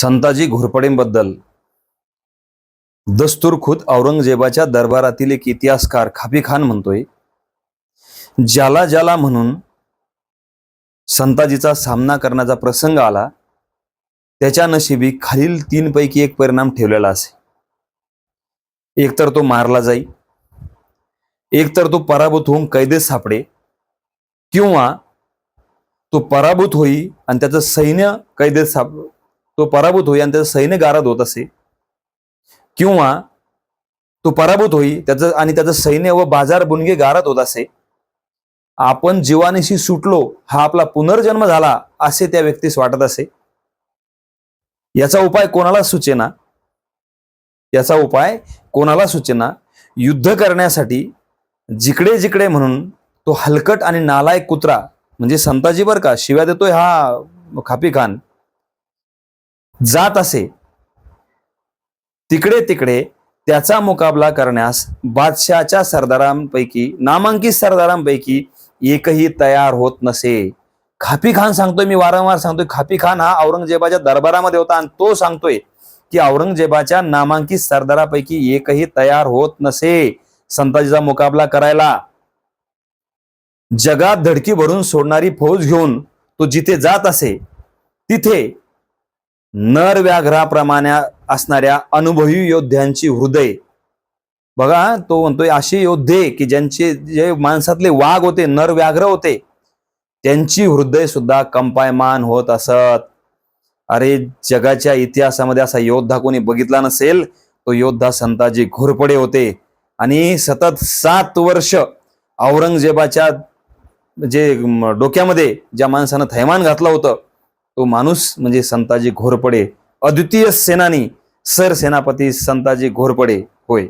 संताजी घोरपडेंबद्दल. दस्तूर खुद औरंगजेबाच्या दरबारातील एक इतिहासकार खापी खान म्हणतोय ज्याला ज्याला म्हणून संताजीचा सामना करण्याचा प्रसंग आला त्याच्या नशिबी खालील तीनपैकी एक परिणाम ठेवलेला असे. एक तर तो मारला जाई एक तर तो पराभूत होऊन कैदेत सापडे किंवा तो पराभूत होई आणि त्याचं सैन्य कैदेत साप तो पराभूत होई आणि त्याचं सैन्य गारद होत असे. किंवा तो पराभूत होई त्याचं आणि त्याचं सैन्य व बाजार बुनगे गारत होत असे. आपण जीवानीशी सुटलो हा आपला पुनर्जन्म झाला असे त्या व्यक्तीस वाटत असे. याचा उपाय कोणाला सुचेना? याचा उपाय कोणाला सुचेना? युद्ध करण्यासाठी जिकडे जिकडे म्हणून तो हलकट आणि नालायक कुत्रा म्हणजे संताजी बर का? शिव्या देतोय हा खापी खान. जात असे. तिकडे तिकडे त्याचा मुकाबला करण्यास बादशहाच्या सरदारांपैकी नामांकित सरदारांपैकी एकही तयार होत नसे. खापी खान सांगतोय मी वारंवार सांगतोय खापी खान हा औरंगजेबाच्या दरबारामध्ये होता आणि तो सांगतोय की औरंगजेबाच्या नामांकित सरदारापैकी एकही तयार होत नसे. संताजीचा मुकाबला करायला. जगात धडकी भरून सोडणारी फौज घेऊन तो जिथे जात असे तिथे नर व्याघ्राप्रमाणे असणाऱ्या अनुभवी योद्ध्यांची हृदय. बघा तो म्हणतोय असे योद्धे की ज्यांचे जे माणसातले वाघ होते नर व्याघ्र होते त्यांची हृदय सुद्धा कंपायमान होत असत. अरे जगाच्या इतिहासामध्ये असा योद्धा कोणी बघितला नसेल तो योद्धा संताजी घोरपडे होते. आणि सतत सात वर्ष औरंगजेबाच्या जे डोक्यामध्ये ज्या माणसानं थैमान घातलं होतं तो माणूस म्हणजे संताजी घोरपडे अद्वितीय सेनानी सर सेनापती संताजी घोरपडे होय.